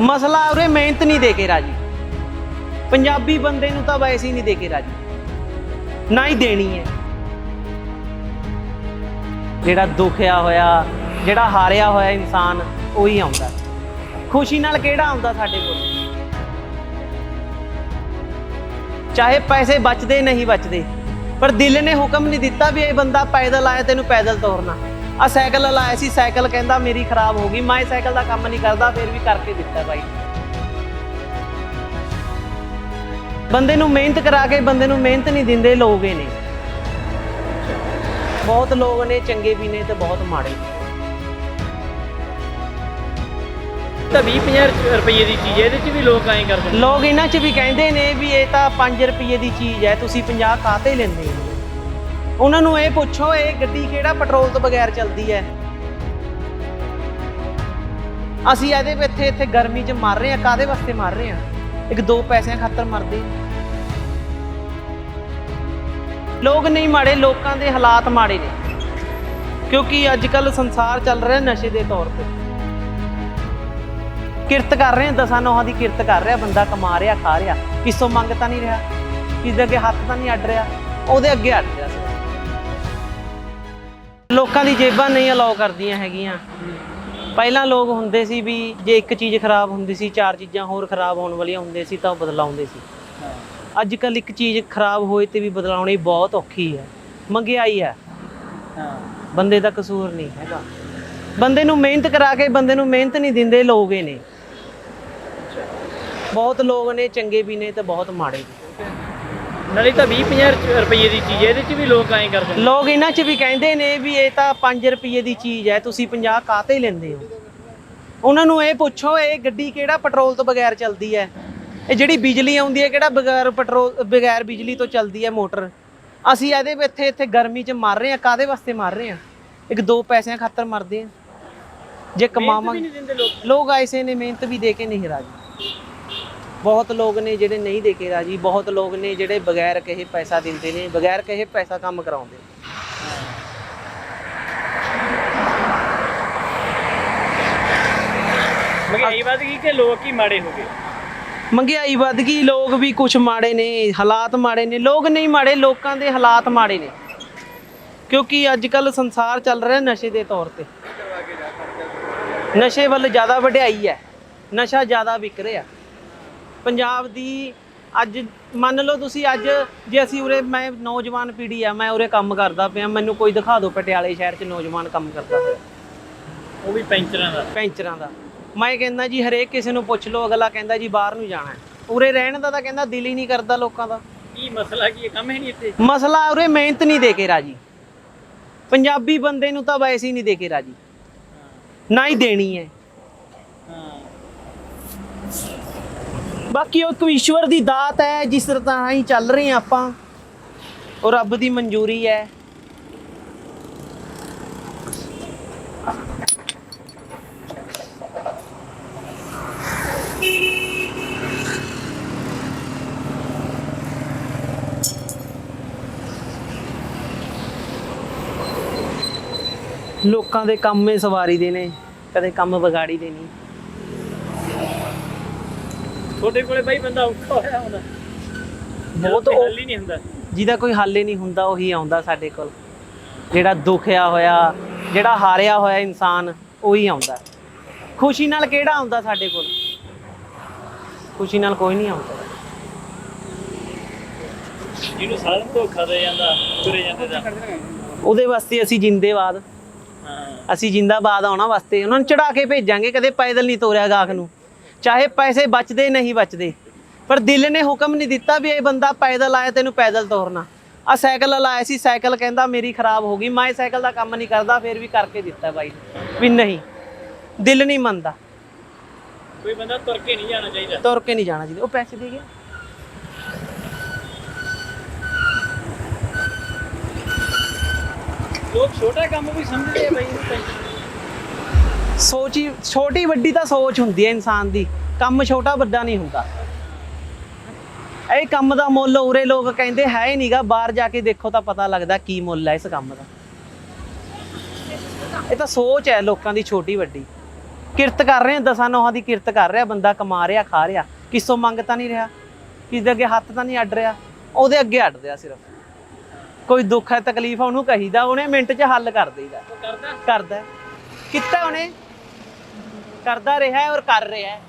ਮਸਲਾ ਉਰੇ ਮਿਹਨਤ ਨਹੀਂ ਦੇ ਕੇ ਰਾਜੀ। ਪੰਜਾਬੀ ਬੰਦੇ ਨੂੰ ਤਾਂ ਵੈਸੇ ਹੀ ਨਹੀਂ ਦੇ ਕੇ ਰਾਜੀ। ਨਾ ਹੀ ਦੇਣੀ ਹੈ। ਜਿਹੜਾ ਦੁਖਿਆ ਹੋਇਆ, ਜਿਹੜਾ ਹਾਰਿਆ ਹੋਇਆ ਇਨਸਾਨ, ਉਹੀ ਆਉਂਦਾ। ਖੁਸ਼ੀ ਨਾਲ ਕਿਹੜਾ ਆਉਂਦਾ ਸਾਡੇ ਕੋਲ? ਚਾਹੇ ਪੈਸੇ ਬਚਦੇ ਨਹੀਂ ਬਚਦੇ, ਪਰ ਦਿਲ ਨੇ ਹੁਕਮ ਨਹੀਂ ਦਿੱਤਾ ਵੀ ਇਹ ਬੰਦਾ ਪੈਦਲ ਆਇਆ, ਤੈਨੂੰ ਪੈਦਲ ਤੋਰਨਾ। ਆ ਸਾਈਕਲ ਲਾਇਆ ਸੀ ਸਾਈਕਲ ਕਹਿੰਦਾ ਮੇਰੀ ਖਰਾਬ ਹੋ ਗਈ ਮੈਂ ਇਹ ਸਾਈਕਲ ਦਾ ਕੰਮ ਨਹੀਂ ਕਰਦਾ ਫਿਰ ਵੀ ਕਰਕੇ ਦਿੱਤਾ ਬਾਈ। ਬੰਦੇ ਨੂੰ ਮਿਹਨਤ ਕਰਾ ਕੇ ਬੰਦੇ ਨੂੰ ਮਿਹਨਤ ਨਹੀਂ ਦਿੰਦੇ ਲੋਕ ਇਹ ਨੇ। ਬਹੁਤ ਲੋਕ ਨੇ ਚੰਗੇ ਵੀ ਨੇ ਤੇ ਬਹੁਤ ਮਾੜੇ ਤਾਂ 20 50 ਰੁਪਏ ਦੀ ਚੀਜ਼ ਹੈ ਇਹਦੇ 'ਚ ਵੀ ਲੋਕ ਐਂ ਕਰਦੇ ਨੇ। ਲੋਕ ਇਹਨਾਂ 'ਚ ਵੀ ਕਹਿੰਦੇ ਨੇ ਵੀ ਇਹ ਤਾਂ 5 ਰੁਪਏ ਦੀ ਚੀਜ਼ ਹੈ ਤੁਸੀਂ 50 ਕਾਤੇ ਲੈਂਦੇ ਹੋ। ਉਹਨਾਂ ਨੂੰ ਇਹ ਪੁੱਛੋ, ਇਹ ਗੱਡੀ ਕਿਹੜਾ ਪੈਟਰੋਲ ਤੋਂ ਬਗੈਰ ਚੱਲਦੀ ਹੈ? ਅਸੀਂ ਇਹਦੇ ਇੱਥੇ ਇੱਥੇ ਗਰਮੀ 'ਚ ਮਰ ਰਹੇ ਆ ਕਾਦੇ ਵਾਸਤੇ ਮਰ ਰਹੇ ਆ ਇੱਕ ਦੋ ਪੈਸਿਆਂ ਖਾਤਰ ਮਰਦੇ ਲੋਕ ਨਹੀਂ ਮਾੜੇ, ਲੋਕਾਂ ਦੇ ਹਾਲਾਤ ਮਾੜੇ ਨੇ। ਕਿਉਂਕਿ ਅੱਜ ਕੱਲ ਸੰਸਾਰ ਚੱਲ ਰਿਹਾ ਨਸ਼ੇ ਦੇ ਤੌਰ ਤੇ। ਕਿਰਤ ਕਰ ਰਹੇ ਆ ਦਸਾਂ ਨੋਹਾਂ ਦੀ ਕਿਰਤ ਕਰ ਰਿਹਾ, ਬੰਦਾ ਕਮਾ ਰਿਹਾ, ਖਾ ਰਿਹਾ। ਕਿਸੋਂ ਮੰਗ ਤਾਂ ਨਹੀਂ ਰਿਹਾ ਕਿਸੇ ਦੇ ਅੱਗੇ ਹੱਥ ਤਾਂ ਨਹੀਂ ਅੱਡ ਰਿਹਾ, ਉਹਦੇ ਅੱਗੇ ਅੱਡ ਰਿਹਾ। ਸੀ ਲੋਕਾਂ ਦੀ ਜੇਬਾਂ ਨਹੀਂ ਅਲਾਉ ਕਰਦੀਆਂ ਹੈਗੀਆਂ। ਪਹਿਲਾਂ ਲੋਕ ਹੁੰਦੇ ਸੀ ਵੀ ਜੇ ਇੱਕ ਚੀਜ਼ ਖਰਾਬ ਹੁੰਦੀ ਸੀ ਚਾਰ ਚੀਜ਼ਾਂ ਹੋਰ ਖਰਾਬ ਹੋਣ ਵਾਲੀਆਂ ਹੁੰਦੀਆਂ ਸੀ ਤਾਂ ਉਹ ਬਦਲਾਉਂਦੇ ਸੀ। ਅੱਜ ਕੱਲ ਇੱਕ ਚੀਜ਼ ਖਰਾਬ ਹੋਏ ਤੇ ਵੀ ਬਦਲਾਉਣੀ ਬਹੁਤ ਔਖੀ ਹੈ। ਮੰਗਿਆਈ ਹੈ। ਹਾਂ। ਬੰਦੇ ਦਾ ਕਸੂਰ ਨਹੀਂ ਹੈਗਾ। ਬੰਦੇ ਨੂੰ ਮਿਹਨਤ ਕਰਾ ਕੇ ਬੰਦੇ ਨੂੰ ਮਿਹਨਤ ਨਹੀਂ ਦਿੰਦੇ ਲੋਕ ਨੇ। ਬਹੁਤ ਲੋਕ ਨੇ ਚੰਗੇ ਵੀ ਨੇ ਤੇ ਬਹੁਤ ਮਾੜੇ ਵੀ ਨਾਲੇ ਤਾਂ 20 50 ਰੁਪਏ ਦੀ ਚੀਜ਼ ਹੈ ਇਹਦੇ 'ਚ ਵੀ ਲੋਕ ਐਂ ਕਰਦੇ ਨੇ। ਲੋਕ ਇਹਨਾਂ 'ਚ ਵੀ ਕਹਿੰਦੇ ਨੇ ਵੀ ਇਹ ਤਾਂ 5 ਰੁਪਏ ਦੀ ਚੀਜ਼ ਹੈ ਤੁਸੀਂ 50 ਕਾਤੇ ਲੈਂਦੇ ਹੋ? ਉਹਨਾਂ ਨੂੰ ਇਹ ਪੁੱਛੋ ਇਹ ਗੱਡੀ ਕਿਹੜਾ ਪੈਟਰੋਲ ਤੋਂ ਬਗੈਰ ਚੱਲਦੀ ਹੈ? ਇਹ ਜਿਹੜੀ ਬਿਜਲੀ ਆਉਂਦੀ ਹੈ ਕਿਹੜਾ ਬਗੈਰ ਪੈਟਰੋਲ ਬਗੈਰ ਬਿਜਲੀ ਤੋਂ ਚੱਲਦੀ ਹੈ ਮੋਟਰ? ਅਸੀਂ ਇਹਦੇ ਵਿੱਚ ਇੱਥੇ ਇੱਥੇ ਗਰਮੀ 'ਚ ਮਰ ਰਹੇ ਆ ਕਾਦੇ ਵਾਸਤੇ ਮਰ ਰਹੇ ਆ ਇੱਕ ਦੋ ਪੈਸਿਆਂ ਖਾਤਰ ਮਰਦੇ ਆ ਜੇ ਮਿਹਨਤ ਕਮਾਵਾਂਗੇ। ਵੀ ਨਹੀਂ ਦਿੰਦੇ ਲੋਕ। ਲੋਕ ਐਸੇ ਨੇ ਮਿਹਨਤ ਵੀ ਦੇ ਕੇ ਨਹੀਂ ਰਾਜੀ। ਬਹੁਤ ਲੋਕ ਨੇ ਜਿਹੜੇ ਨਹੀਂ ਦੇ ਕੇ ਰਾਜੀ ਬਹੁਤ ਲੋਕ ਨੇ ਜਿਹੜੇ ਬਗੈਰ ਕਹੇ ਪੈਸਾ ਦਿੰਦੇ ਨੇ ਬਗੈਰ ਕਹੇ ਪੈਸਾ ਕੰਮ ਕਰਾਉਂਦੇ ਨੇ। ਮਹਿੰਗਾਈ ਵੱਧ ਗਈ ਕਿ ਲੋਕ ਹੀ ਮਾੜੇ ਹੋ ਗਏ? ਮਹਿੰਗਾਈ ਵੱਧ ਗਈ ਲੋਕ ਵੀ ਕੁਝ ਮਾੜੇ ਨੇ ਹਾਲਾਤ ਮਾੜੇ ਨੇ ਲੋਕ ਨਹੀਂ ਮਾੜੇ ਲੋਕਾਂ ਦੇ ਹਾਲਾਤ ਮਾੜੇ ਨੇ। ਕਿਉਂਕਿ ਅੱਜ ਕੱਲ ਸੰਸਾਰ ਚੱਲ ਰਿਹਾ ਨਸ਼ੇ ਦੇ ਤੌਰ ਤੇ। ਨਸ਼ੇ ਵੱਲ ਜ਼ਿਆਦਾ ਵਡਿਆਈ ਹੈ ਨਸ਼ਾ ਜ਼ਿਆਦਾ ਵਿਕ ਰਿਹਾ। ਪੰਜਾਬ ਦੀ ਅੱਜ ਮੰਨ ਲਓ ਤੁਸੀਂ ਅੱਜ ਜੇ ਅਸੀਂ ਉਰੇ ਮੈਂ ਨੌਜਵਾਨ ਪੀੜ੍ਹੀ ਆ ਮੈਂ ਉਰੇ ਕੰਮ ਕਰਦਾ ਪਿਆ ਮੈਨੂੰ ਕੋਈ ਦਿਖਾ ਦਿਓ ਪਟਿਆਲੇ ਸ਼ਹਿਰ 'ਚ ਨੌਜਵਾਨ ਕੰਮ ਕਰਦਾ ਪਿਆ। ਉਹ ਵੀ ਪੈਂਚਰਾਂ ਦਾ। ਪੈਂਚਰਾਂ ਦਾ। ਮੈਂ ਕਹਿੰਦਾ ਜੀ ਹਰੇਕ ਕਿਸੇ ਨੂੰ ਪੁੱਛ ਲਓ ਅਗਲਾ ਕਹਿੰਦਾ ਜੀ ਬਾਹਰ ਨੂੰ ਜਾਣਾ ਹੈ। ਉਰੇ ਰਹਿਣ ਦਾ ਤਾਂ ਕਹਿੰਦਾ ਦਿਲ ਹੀ ਨਹੀਂ ਕਰਦਾ ਲੋਕਾਂ ਦਾ। ਕੀ ਮਸਲਾ ਕੀ ਕੰਮ ਹੀ ਨਹੀਂ ਇੱਥੇ? ਮਸਲਾ ਉਰੇ ਮਿਹਨਤ ਨਹੀਂ ਦੇ ਕੇ ਰਾਜੀ। ਪੰਜਾਬੀ ਬੰਦੇ ਨੂੰ ਤਾਂ ਵੈਸੇ ਹੀ ਨਹੀਂ ਦੇ ਕੇ ਰਾਜੀ। ਨਾ ਹੀ ਦੇਣੀ ਹਾਂ। ਬਾਕੀ ਉਹ ਇੱਕ ਈਸ਼ਵਰ ਦੀ ਦਾਤ ਹੈ, ਜਿਸ ਤਰ੍ਹਾਂ ਹੀ ਚੱਲ ਰਹੇ ਹਾਂ ਆਪਾਂ। ਉਹ ਰੱਬ ਦੀ ਮਨਜ਼ੂਰੀ ਹੈ। ਲੋਕਾਂ ਦੇ ਕੰਮੇ ਸਵਾਰੀ ਦੇ ਨੇ, ਕਦੇ ਕੰਮ ਵਿਗਾੜੀ ਦੇ ਨਹੀਂ ਤੁਹਾਡੇ ਕੋਲੇ ਬਾਈ ਬੰਦਾ ਔਖਾ ਹੋਇਆ ਹੁੰਦਾ ਬਹੁਤ ਹੱਲ ਹੀ ਨਹੀਂ ਹੁੰਦਾ। ਜਿਹਦਾ ਕੋਈ ਹੱਲ ਹੀ ਨਹੀਂ ਹੁੰਦਾ ਉਹੀ ਆਉਂਦਾ ਸਾਡੇ ਕੋਲ। ਜਿਹੜਾ ਦੁਖਿਆ ਹੋਇਆ ਜਿਹੜਾ ਹਾਰਿਆ ਹੋਇਆ ਇਨਸਾਨ ਉਹੀ ਆਉਂਦਾ। ਖੁਸ਼ੀ ਨਾਲ ਕਿਹੜਾ ਆਉਂਦਾ ਸਾਡੇ ਕੋਲ? ਖੁਸ਼ੀ ਨਾਲ ਕੋਈ ਨਹੀਂ ਆਉਂਦਾ। ਜਿਹਨੂੰ ਸਾਰਿਆਂ ਨੂੰ ਧੋਖਾ ਦੇ ਜਾਂਦਾ ਤੁਰੇ ਜਾਂਦੇ ਦਾ ਉਹਦੇ ਵਾਸਤੇ ਅਸੀਂ ਜਿੰਦੇਵਾਦ ਹਾਂ। ਅਸੀਂ ਜਿੰਦਾਬਾਦ ਆਉਣਾ ਵਾਸਤੇ। ਉਹਨਾਂ ਨੂੰ ਚੜਾ ਕੇ ਭੇਜਾਂਗੇ ਕਦੇ ਪੈਦਲ ਨਹੀਂ ਤੋਰਿਆ ਗਾਖ ਨੂੰ। ਚਾਹੇ ਪੈਸੇ ਬਚਦੇ ਨਹੀਂ ਬਚਦੇ ਪਰ ਦਿਲ ਨੇ ਹੁਕਮ ਨਹੀਂ ਦਿੱਤਾ ਵੀ ਇਹ ਬੰਦਾ ਪੈਦਲ ਆਇਆ ਤੈਨੂੰ ਪੈਦਲ ਤੋਰਨਾ। ਆ ਸਾਈਕਲ ਲਾਇਆ ਸੀ ਸਾਈਕਲ ਕਹਿੰਦਾ ਮੇਰੀ ਖਰਾਬ ਹੋ ਗਈ ਮੈਂ ਸਾਈਕਲ ਦਾ ਕੰਮ ਨਹੀਂ ਕਰਦਾ ਫਿਰ ਵੀ ਕਰਕੇ ਦਿੱਤਾ ਬਾਈ। ਵੀ ਨਹੀਂ ਦਿਲ ਨਹੀਂ ਮੰਨਦਾ। ਕੋਈ ਬੰਦਾ ਤੁਰ ਕੇ ਨਹੀਂ ਜਾਣਾ ਚਾਹੀਦਾ। ਤੁਰ ਕੇ ਨਹੀਂ ਜਾਣਾ ਚਾਹੀਦਾ ਉਹ ਪੈਸੇ ਦੇ ਗਿਆ। ਲੋਕ ਛੋਟਾ ਕੰਮ ਵੀ ਸਮਝਦੇ ਆ ਬਾਈ ਸੋਚ ਹੀ ਛੋਟੀ ਵੱਡੀ ਤਾਂ ਸੋਚ ਹੁੰਦੀ ਹੈ ਇਨਸਾਨ ਦੀ। ਕੰਮ ਛੋਟਾ ਵੱਡਾ ਨਹੀਂ ਹੁੰਦਾ। ਇਹ ਕੰਮ ਦਾ ਮੁੱਲ ਉਰੇ ਲੋਕ ਕਹਿੰਦੇ ਹੈ ਹੀ ਨਹੀਂਗਾ ਬਾਹਰ ਜਾ ਕੇ ਦੇਖੋ ਤਾਂ ਪਤਾ ਲੱਗਦਾ ਕੀ ਮੁੱਲ ਹੈ ਇਸ ਕੰਮ ਦਾ। ਇਹ ਤਾਂ ਸੋਚ ਹੈ ਲੋਕਾਂ ਦੀ ਛੋਟੀ ਵੱਡੀ। ਕਿਰਤ ਕਰ ਰਹੇ ਆ ਦਸਾਂ ਨੌਹਾਂ ਦੀ ਕਿਰਤ ਕਰ ਰਿਹਾ ਬੰਦਾ ਕਮਾ ਰਿਹਾ ਖਾ ਰਿਹਾ। ਕਿਸੋਂ ਮੰਗ ਤਾਂ ਨਹੀਂ ਰਿਹਾ। ਕਿਸੇ ਦੇ ਅੱਗੇ ਹੱਥ ਤਾਂ ਨਹੀਂ ਅੱਡ ਰਿਹਾ। ਉਹਦੇ ਅੱਗੇ ਅੱਡ ਰਿਹਾ ਸਿਰਫ। ਕੋਈ ਦੁੱਖ ਹੈ ਤਕਲੀਫ ਆ ਉਹਨੂੰ ਕਹੀਦਾ ਉਹਨੇ ਮਿੰਟ 'ਚ ਹੱਲ ਕਰ ਦੇਈਦਾ। ਕਰਦਾ। ਕਰਦਾ। ਹੈ। ਕੀਤਾ ਉਹਨੇ। ਕਰਦਾ ਰਿਹਾ ਹੈ ਔਰ ਕਰ ਰਿਹਾ ਹੈ।